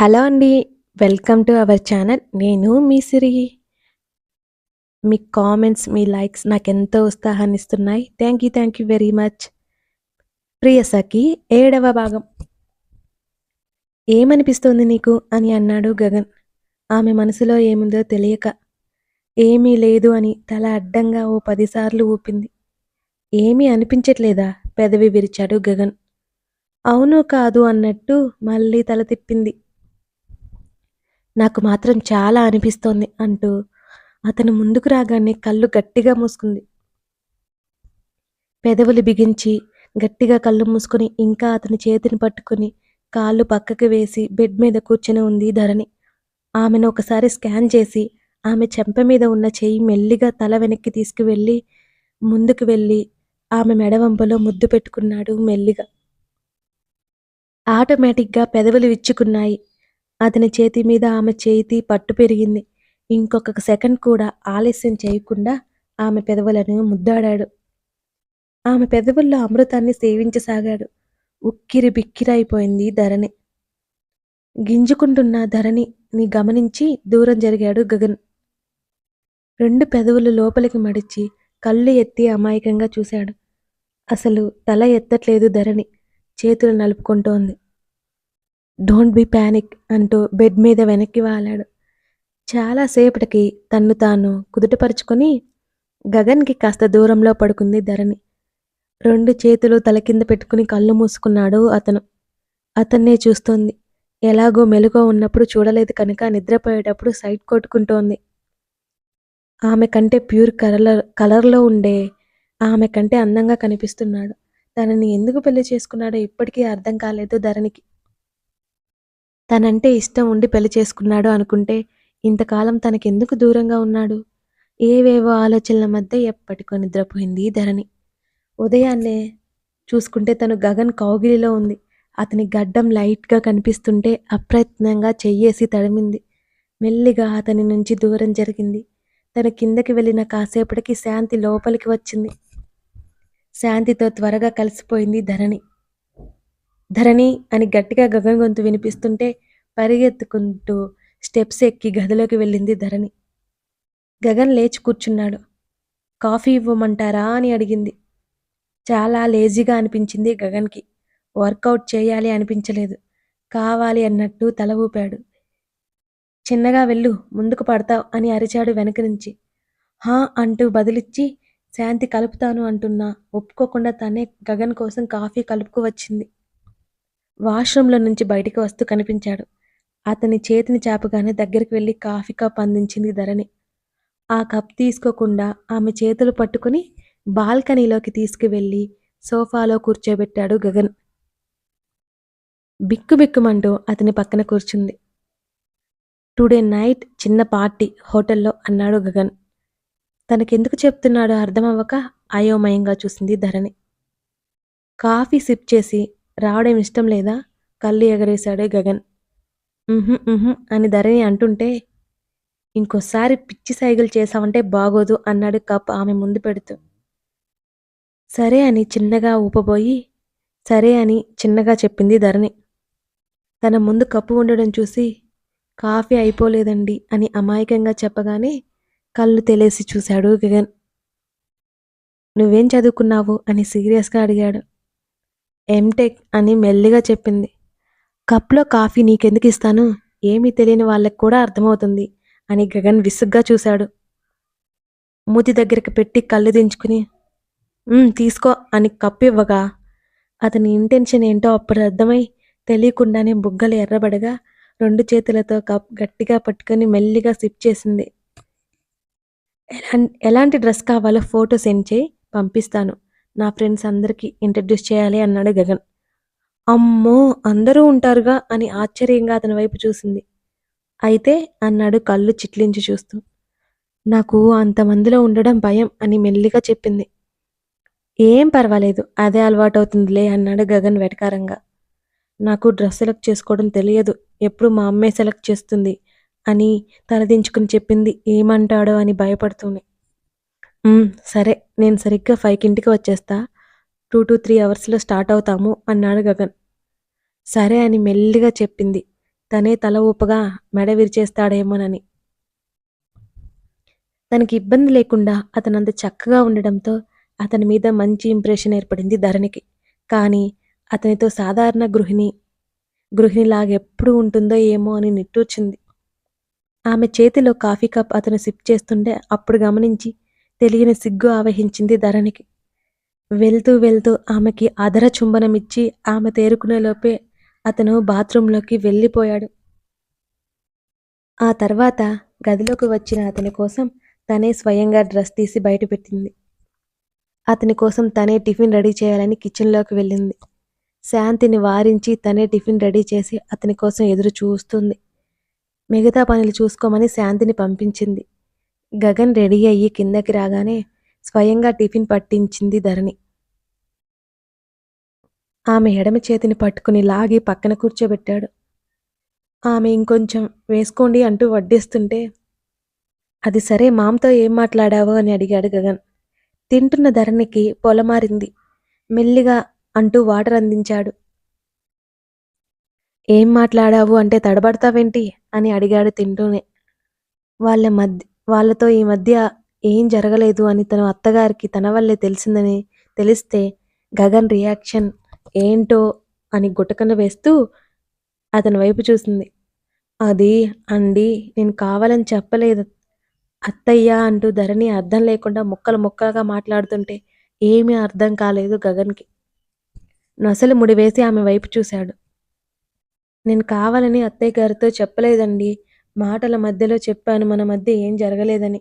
Hello అండి. Welcome to our channel. నేను మీ సిరి. మీ కామెంట్స్, మీ లైక్స్ నాకెంతో ఉత్సాహాన్నిస్తున్నాయి. Thank you, thank you very much. Priyasakhi ఏడవ భాగం. ఏమనిపిస్తోంది నీకు? అని అన్నాడు గగన్. ఆమె మనసులో ఏముందో తెలియక. ఏమీ లేదు అని తల అడ్డంగా ఓ పదిసార్లు ఊపింది. ఏమీ అనిపించట్లేదా? పెదవి విరిచాడు గగన్. అవును కాదు అన్నట్టు మళ్ళీ తల తిప్పింది. నాకు మాత్రం చాలా అనిపిస్తోంది అంటూ అతను ముందుకు రాగానే కళ్ళు గట్టిగా మూసుకుంది. పెదవులు బిగించి గట్టిగా కళ్ళు మూసుకుని ఇంకా అతని చేతిని పట్టుకుని కాళ్ళు పక్కకి వేసి బెడ్ మీద కూర్చుని ఉంది ధరణి. ఆమెను ఒకసారి స్కాన్ చేసి ఆమె చెంప మీద ఉన్న చెయ్యి మెల్లిగా తల వెనక్కి తీసుకువెళ్ళి ముందుకు వెళ్ళి ఆమె మెడవంపలో ముద్దు పెట్టుకున్నాడు మెల్లిగా. ఆటోమేటిక్గా పెదవులు విచ్చుకున్నాయి. అతని చేతి మీద ఆమె చేతి పట్టు పెరిగింది. ఇంకొక సెకండ్ కూడా ఆలస్యం చేయకుండా ఆమె పెదవులను ముద్దాడాడు. ఆమె పెదవుల్లో అమృతాన్ని సేవించసాగాడు. ఉక్కిరి బిక్కిరైపోయింది ధరణి. గింజుకుంటున్న ధరణిని గమనించి దూరం జరిగాడు గగన్. రెండు పెదవులు లోపలికి మడిచి కళ్ళు ఎత్తి అమాయకంగా చూశాడు. అసలు తల ఎత్తట్లేదు ధరణి. చేతులు నలుపుకుంటోంది. డోంట్ బి పానిక్ అంటూ బెడ్ మీద వెనక్కి వాలాడు. చాలాసేపటికి తన్ను తాను కుదుటపరుచుకొని గగన్కి కాస్త దూరంలో పడుకుంది ధరణి. రెండు చేతులు తల కింద పెట్టుకుని కళ్ళు మూసుకున్నాడు అతను. అతన్నే చూస్తోంది. ఎలాగో మెలుగో ఉన్నప్పుడు చూడలేదు కనుక నిద్రపోయేటప్పుడు సైట్ కొట్టుకుంటోంది. ఆమె కంటే ప్యూర్ కలర్ కలర్లో ఉండే ఆమె కంటే అందంగా కనిపిస్తున్నాడు. తనని ఎందుకు పెళ్ళి చేసుకున్నాడో ఇప్పటికీ అర్థం కాలేదు ధరణికి. తనంటే ఇష్టం ఉండి పెళ్ళి చేసుకున్నాడు అనుకుంటే ఇంతకాలం తనకెందుకు దూరంగా ఉన్నాడు? ఏవేవో ఆలోచనల మధ్య ఎప్పటికో నిద్రపోయింది ధరణి. ఉదయాన్నే చూసుకుంటే తను గగన్ కౌగిలిలో ఉంది. అతని గడ్డం లైట్గా కనిపిస్తుంటే అప్రయత్నంగా చెయ్యేసి తడిమింది. మెల్లిగా అతని నుంచి దూరం జరిగింది. తన కిందకి వెళ్ళిన కాసేపటికి శాంతి లోపలికి వచ్చింది. శాంతితో త్వరగా కలిసిపోయింది ధరణి. ధరణి అని గట్టిగా గగన్ గొంతు వినిపిస్తుంటే పరిగెత్తుకుంటూ స్టెప్స్ ఎక్కి గదిలోకి వెళ్ళింది ధరణి. గగన్ లేచి కూర్చున్నాడు. కాఫీ ఇవ్వమంటారా అని అడిగింది. చాలా లేజీగా అనిపించింది గగన్కి. వర్కౌట్ చేయాలి అనిపించలేదు. కావాలి అన్నట్టు తల ఊపాడు. చిన్నగా వెళ్ళు ముందుకు పడతావ్ అని అరిచాడు వెనక నుంచి. హా అంటూ బదులిచ్చి శాంతి కలుపుతాను అంటున్నా ఒప్పుకోకుండా తనే గగన్ కోసం కాఫీ కలుపుకు వచ్చింది. వాష్రూంలో నుంచి బయటికి వస్తూ కనిపించాడు. అతని చేతిని చాపగానే దగ్గరికి వెళ్ళి కాఫీ కప్ అందించింది ధరణి. ఆ కప్ తీసుకోకుండా ఆమె చేతులు పట్టుకుని బాల్కనీలోకి తీసుకువెళ్ళి సోఫాలో కూర్చోబెట్టాడు గగన్. బిక్కుబిక్కుమంటూ అతని పక్కన కూర్చుంది. టుడే నైట్ చిన్న పార్టీ హోటల్లో అన్నాడు గగన్. తనకెందుకు చెప్తున్నాడో అర్థమవ్వక అయోమయంగా చూసింది ధరణి. కాఫీ సిప్ చేసి రావడం ఇష్టం లేదా? కళ్ళు ఎగరేశాడే గగన్. అని ధరణి అంటుంటే ఇంకోసారి పిచ్చి సైగలు చేశావంటే బాగోదు అన్నాడు కప్ ఆమె ముందు పెడుతూ. సరే అని చిన్నగా ఊపబోయి సరే అని చిన్నగా చెప్పింది ధరణి. తన ముందు కప్పు ఉండడం చూసి కాఫీ అయిపోలేదండి అని అమాయకంగా చెప్పగానే కళ్ళు తెలేసి చూశాడు గగన్. నువ్వేం చదువుకున్నావు అని సీరియస్గా అడిగాడు. ఎంటెక్ అని మెల్లిగా చెప్పింది. కప్లో కాఫీ నీకెందుకు ఇస్తాను? ఏమీ తెలియని వాళ్ళకి కూడా అర్థమవుతుంది అని గగన్ విసుగ్గా చూశాడు. మూతి దగ్గరికి పెట్టి కళ్ళు దించుకుని తీసుకో అని కప్పు ఇవ్వగా అతని ఇంటెన్షన్ ఏంటో అప్పుడు అర్థమై తెలియకుండానే బుగ్గలు ఎర్రబడగా రెండు చేతులతో కప్ గట్టిగా పట్టుకొని మెల్లిగా సిప్ చేసింది. ఎలా ఎలాంటి డ్రెస్ కావాలో ఫోటో సెండ్ చేయి పంపిస్తాను. నా ఫ్రెండ్స్ అందరికీ ఇంట్రడ్యూస్ చేయాలి అన్నాడు గగన్. అమ్మో అందరూ ఉంటారుగా అని ఆశ్చర్యంగా అతని వైపు చూసింది. అయితే అన్నాడు కళ్ళు చిట్లించి చూస్తూ. నాకు అంతమందిలో ఉండడం భయం అని మెల్లిగా చెప్పింది. ఏం పర్వాలేదు అదే అలవాటవుతుందిలే అన్నాడు గగన్ వెటకారంగా. నాకు డ్రెస్ సెలెక్ట్ చేసుకోవడం తెలియదు. ఎప్పుడు మా అమ్మే సెలెక్ట్ చేస్తుంది అని తలదించుకుని చెప్పింది ఏమంటాడో అని భయపడుతూనే. ఉమ్ సరే నేను సరిగ్గా ఫైవ్కి ఇంటికి వచ్చేస్తా. టూ టు త్రీ అవర్స్లో స్టార్ట్ అవుతాము అన్నాడు గగన్. సరే అని మెల్లిగా చెప్పింది. తనే తల ఊపగా మెడ విరిచేస్తాడేమోనని తనకి ఇబ్బంది లేకుండా అతనంత చక్కగా ఉండడంతో అతని మీద మంచి ఇంప్రెషన్ ఏర్పడింది ధరణికి కానీ అతనితో సాధారణ గృహిణి గృహిణిలాగెప్పుడు ఉంటుందో ఏమో అని నిట్టూర్చింది ఆమె చేతిలో కాఫీ కప్ అతను సిప్ చేస్తుంటే అప్పుడు గమనించి తెలియని సిగ్గు ఆవహించింది ధరణికి. వెళ్తూ వెళ్తూ ఆమెకి అదర చుంబనమిచ్చి ఆమె తేరుకునేలోపే అతను బాత్రూంలోకి వెళ్ళిపోయాడు. ఆ తర్వాత గదిలోకి వచ్చిన అతని కోసం తనే స్వయంగా డ్రెస్ తీసి బయటపెట్టింది. అతని కోసం తనే టిఫిన్ రెడీ చేయాలని కిచెన్లోకి వెళ్ళింది. శాంతిని వారించి తనే టిఫిన్ రెడీ చేసి అతని కోసం ఎదురు చూస్తుంది మిగతా పనులు చూసుకోమని శాంతిని పంపించింది. గగన్ రెడీ అయ్యి కిందకి రాగానే స్వయంగా టిఫిన్ పట్టించింది ధరణి. ఆమె ఎడమ చేతిని పట్టుకుని లాగి పక్కన కూర్చోబెట్టాడు. ఆమె ఇంకొంచెం వేసుకోండి అంటూ వడ్డిస్తుంటే అది సరే మామతో ఏం మాట్లాడావో అని అడిగాడు గగన్. తింటున్న ధరణికి పొలమారింది. మెల్లిగా అంటూ వాటర్ అందించాడు. ఏం మాట్లాడావు అంటే తడబడతావేంటి అని అడిగాడు తింటూనే. వాళ్ళ మధ్య వాళ్ళతో ఈ మధ్య ఏం జరగలేదు అని తన అత్తగారికి తన వల్లే తెలిసిందని తెలిస్తే గగన్ రియాక్షన్ ఏంటో అని గుటకన వేస్తూ అతని వైపు చూసింది. అది అండి నేను కావాలని చెప్పలేదు. అత్తయ్య అంటూ ధరణి అర్థం లేకుండా ముక్కలు ముక్కలుగా మాట్లాడుతుంటే ఏమీ అర్థం కాలేదు గగన్కి. నొసలు ముడివేసి ఆమె వైపు చూశాడు. నేను కావాలని అత్తయ్య గారితో చెప్పలేదండి. మాటల మధ్యలో చెప్పాను మన మధ్య ఏం జరగలేదని.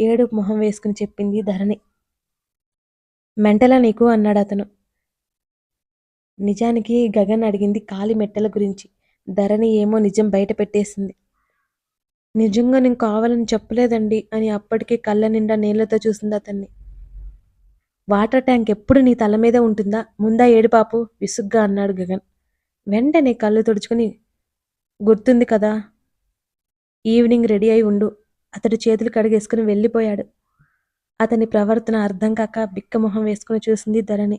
ఏడు మొహం వేసుకుని చెప్పింది ధరణి. మెంటలా నీకు? అన్నాడు అతను. నిజానికి గగన్ అడిగింది కాలి మెట్టల గురించి. ధరణి ఏమో నిజం బయట పెట్టేసింది. నిజంగా నేను కావాలని చెప్పలేదండి అని అప్పటికే కళ్ళ నిండా నీళ్ళతో చూసింది అతన్ని. వాటర్ ట్యాంక్ ఎప్పుడు నీ తల మీద ఉంటుందా? ముందా ఏడుపాపు విసుగ్గా అన్నాడు గగన్. వెంటనే కళ్ళు తుడుచుకుని గుర్తుంది కదా ఈవినింగ్ రెడీ అయి ఉండు. అతడు చేతులు కడిగేసుకుని వెళ్ళిపోయాడు. అతని ప్రవర్తన అర్థం కాక బిక్కమొహం వేసుకుని చూసింది ధరణి.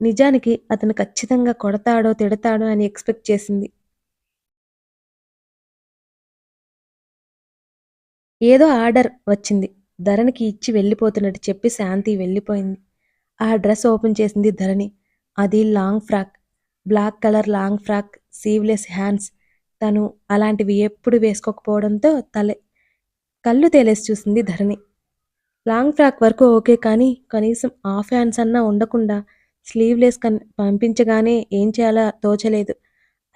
నిజానికి అతను ఖచ్చితంగా కొడతాడో తిడతాడో అని ఎక్స్పెక్ట్ చేసింది. ఏదో ఆర్డర్ వచ్చింది. ధరణికి ఇచ్చి వెళ్ళిపోతున్నట్టు చెప్పి శాంతి వెళ్ళిపోయింది. ఆ డ్రెస్ ఓపెన్ చేసింది ధరణి. అది long frock. Black colour long frock sleeveless hands తను అలాంటివి ఎప్పుడు వేసుకోకపోవడంతో తలే కళ్ళు తేలేసి చూసింది ధరణి. లాంగ్ ఫ్రాక్ వరకు ఓకే కానీ కనీసం హాఫ్ హ్యాండ్స్ అన్నా ఉండకుండా స్లీవ్లెస్ కన్ పంపించగానే ఏం చేయాలో తోచలేదు.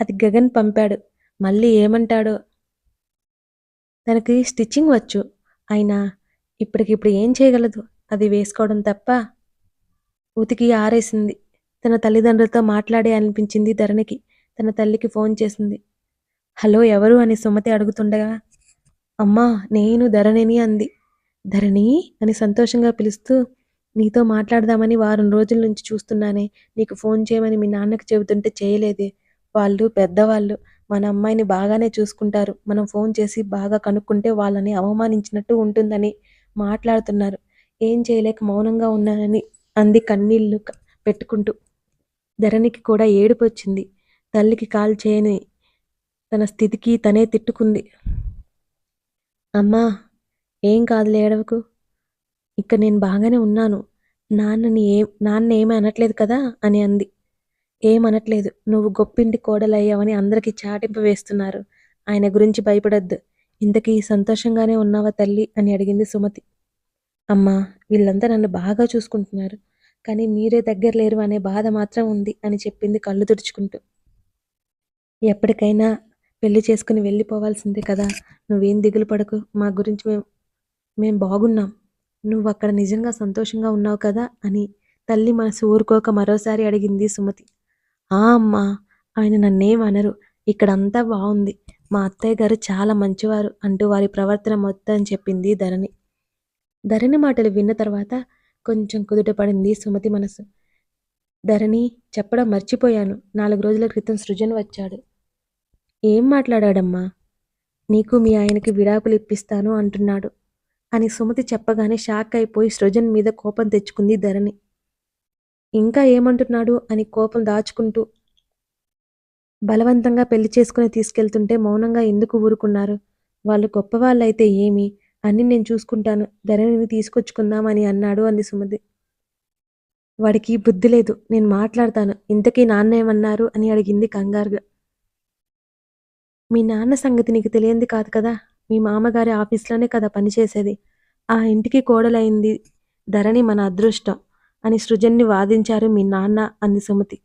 అది గగన్ పంపాడు. మళ్ళీ ఏమంటాడో? తనకి స్టిచ్చింగ్ వచ్చు. అయినా ఇప్పటికిప్పుడు ఏం చేయగలదు? అది వేసుకోవడం తప్ప? ఉతికి ఆరేసింది. తన తల్లిదండ్రులతో మాట్లాడే అనిపించింది ధరణికి. తన తల్లికి ఫోన్ చేసింది. హలో ఎవరు? అని సుమతి అడుగుతుండగా అమ్మా నేను ధరణిని అంది. ధరణి? అని సంతోషంగా పిలుస్తూ నీతో మాట్లాడదామని వారం రోజుల నుంచి చూస్తున్నానే. నీకు ఫోన్ చేయమని మీ నాన్నకి చెబుతుంటే చేయలేదే. వాళ్ళు పెద్దవాళ్ళు. మన అమ్మాయిని బాగానే చూసుకుంటారు. మనం ఫోన్ చేసి బాగా కనుక్కుంటే వాళ్ళని అవమానించినట్టు ఉంటుందని మాట్లాడుతున్నారు. ఏం చేయలేక మౌనంగా ఉన్నానని అంది కన్నీళ్ళు పెట్టుకుంటూ. ధరణికి కూడా ఏడుపు వచ్చింది తల్లికి కాల్ చేయని తన స్థితికి తనే తిట్టుకుంది. అమ్మా ఏం కాదులే ఏడవకు. ఇక నేను బాగానే ఉన్నాను. నాన్నని ఏ నాన్న ఏమీ అనట్లేదు కదా అని అంది. ఏమనట్లేదు నువ్వు గొప్పింటి కోడలయ్యావని అందరికీ చాటింపు వేస్తున్నారు. ఆయన గురించి భయపడద్దు. ఇంతకీ సంతోషంగానే ఉన్నావా తల్లి అని అడిగింది సుమతి. అమ్మా వీళ్ళంతా నన్ను బాగా చూసుకుంటున్నారు. కానీ మీరే దగ్గర లేరు అనే బాధ మాత్రం ఉంది అని చెప్పింది కళ్ళు తుడుచుకుంటూ. ఎప్పటికైనా పెళ్ళి చేసుకుని వెళ్ళిపోవాల్సిందే కదా. నువ్వేం దిగులు పడకు. మా గురించి మేము మేం బాగున్నాం. నువ్వు అక్కడ నిజంగా సంతోషంగా ఉన్నావు కదా అని తల్లి మనసు ఊరుకోక మరోసారి అడిగింది సుమతి. ఆ అమ్మా ఆయన నన్నేం అనరు. ఇక్కడంతా బాగుంది మా అత్తయ్య గారు చాలా మంచివారు అంటూ వారి ప్రవర్తన మొత్తం చెప్పింది ధరణి. ధరణి మాటలు విన్న తర్వాత కొంచెం కుదుట పడింది సుమతి మనసు. ధరణి చెప్పడం మర్చిపోయాను. నాలుగు రోజుల క్రితం సృజన్ వచ్చాడు. ఏం మాట్లాడాడమ్మా? నీకు మీ ఆయనకి విడాకులు ఇప్పిస్తాను అంటున్నాడు అని సుమతి చెప్పగానే షాక్ అయిపోయి సృజన్ మీద కోపం తెచ్చుకుంది ధరణి. ఇంకా ఏమంటున్నాడు అని కోపం దాచుకుంటూ బలవంతంగా పెళ్ళి చేసుకుని తీసుకెళ్తుంటే మౌనంగా ఎందుకు ఊరుకున్నారు? వాళ్ళు గొప్పవాళ్ళైతే ఏమి? అన్ని నేను చూసుకుంటాను. ధరణిని తీసుకొచ్చుకుందామని అన్నాడు అంది సుమతి. వాడికి బుద్ధి లేదు. నేను మాట్లాడతాను. ఇంతకీ నాన్న ఏమన్నారు అని అడిగింది కంగారుగా. మీ నాన్న సంగతి నీకు తెలియంది కాదు కదా? మీ మామగారి ఆఫీస్లోనే కదా పనిచేసేది ఆ ఇంటికి కోడలైంది ధరణి మన అదృష్టం అని సృజన్ని వాదించారు మీ నాన్న అంది సుమతి.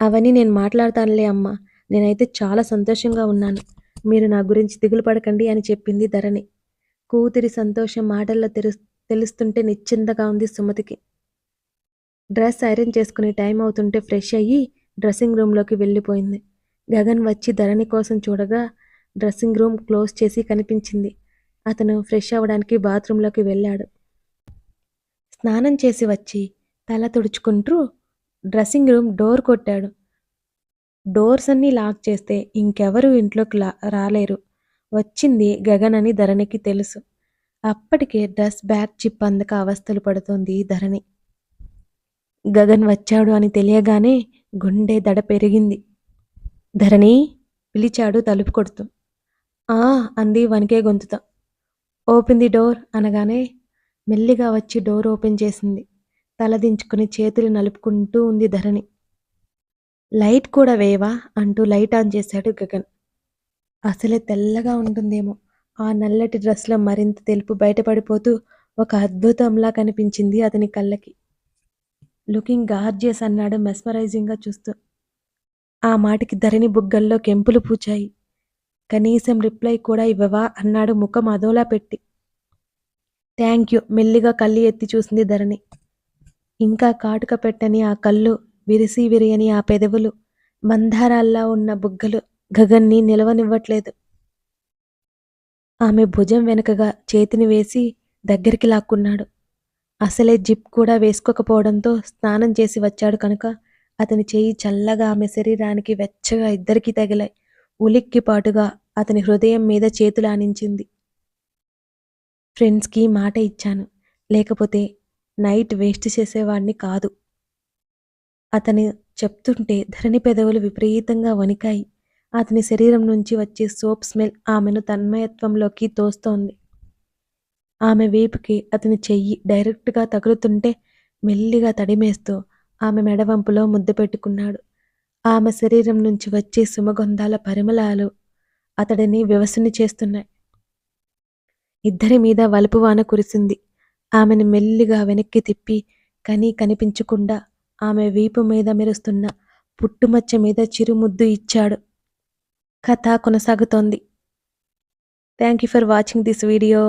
అవన్నీ నేను మాట్లాడతానులే అమ్మ. నేనైతే చాలా సంతోషంగా ఉన్నాను. మీరు నా గురించి దిగులు పడకండి అని చెప్పింది ధరణి. కూతురి సంతోషం మాటల్లో తెలు తెలుస్తుంటే నిశ్చింతగా ఉంది సుమతికి. డ్రెస్ ఐరన్ చేసుకునే టైం అవుతుంటే ఫ్రెష్ అయ్యి డ్రెస్సింగ్ రూమ్లోకి వెళ్ళిపోయింది. గగన్ వచ్చి ధరణి కోసం చూడగా డ్రెస్సింగ్ రూమ్ క్లోజ్ చేసి కనిపించింది. అతను ఫ్రెష్ అవ్వడానికి బాత్రూంలోకి వెళ్ళాడు. స్నానం చేసి వచ్చి తల తుడుచుకుంటూ డ్రెస్సింగ్ రూమ్ డోర్ కొట్టాడు. డోర్స్ అన్నీ లాక్ చేస్తే ఇంకెవరూ ఇంట్లోకి లా రాలేరు. వచ్చింది గగన్ అని ధరణికి తెలుసు. అప్పటికే డ్రెస్ బ్యాగ్ చిప్ అందక అవస్థలు పడుతోంది ధరణి. గగన్ వచ్చాడు అని తెలియగానే గుండె దడ పెరిగింది. ధరణి పిలిచాడు తలుపు కొడుతూ. ఆ అంది వనికే గొంతుతో. ఓపెన్ ది డోర్ అనగానే మెల్లిగా వచ్చి డోర్ ఓపెన్ చేసింది. తలదించుకుని చేతులు నలుపుకుంటూ ఉంది ధరణి. లైట్ కూడా వేవా అంటూ లైట్ ఆన్ చేశాడు గగన్. అసలే తెల్లగా ఉంటుందేమో. ఆ నల్లటి డ్రెస్లో మరింత తెలుపు బయటపడిపోతూ ఒక అద్భుతంలా కనిపించింది అతని కళ్ళకి. లుకింగ్ గార్జియస్ అన్నాడు మెస్మరైజింగ్గా చూస్తూ. ఆ మాటికి ధరణి బుగ్గల్లో కెంపులు పూచాయి. కనీసం రిప్లై కూడా ఇవ్వవా అన్నాడు ముఖం అదోలా పెట్టి. థ్యాంక్ యూ మెల్లిగా కళ్ళు ఎత్తి చూసింది ధరణి. ఇంకా కాటుక పెట్టని ఆ కళ్ళు విరిసి విరియని ఆ పెదవులు మందారాల్లా ఉన్న బుగ్గలు గగన్ని నిలవనివ్వట్లేదు. ఆమె భుజం వెనుకగా చేతిని వేసి దగ్గరికి లాక్కున్నాడు. అసలే జిప్ కూడా వేసుకోకపోవడంతో స్నానం చేసి వచ్చాడు కనుక అతని చేయి చల్లగా ఆమె శరీరానికి వెచ్చగా ఇద్దరికీ తగిలాయి. ఉలిక్కి పాటుగా అతని హృదయం మీద చేతులు ఆనించింది. ఫ్రెండ్స్కి మాట ఇచ్చాను. లేకపోతే నైట్ వేస్ట్ చేసేవాడిని కాదు. అతని చెప్తుంటే ధరణి పెదవులు విపరీతంగా వణికాయి. అతని శరీరం నుంచి వచ్చే సోప్ స్మెల్ ఆమెను తన్మయత్వంలోకి తోస్తోంది. ఆమె వీపుకి అతని చెయ్యి డైరెక్ట్గా తగులుతుంటే మెల్లిగా తడిమేస్తూ ఆమె మెడవంపులో ముద్దు పెట్టుకున్నాడు. ఆమె శరీరం నుంచి వచ్చే సుమగంధాల పరిమళాలు అతడిని వివసుని చేస్తున్నాయి. ఇద్దరి మీద వలుపువాన కురిసింది. ఆమెను మెల్లిగా వెనక్కి తిప్పి కనీ కనిపించకుండా ఆమె వీపు మీద మెరుస్తున్న పుట్టుమచ్చ మీద చిరుముద్దు ఇచ్చాడు. కథ కొనసాగుతోంది. Thank you for watching this video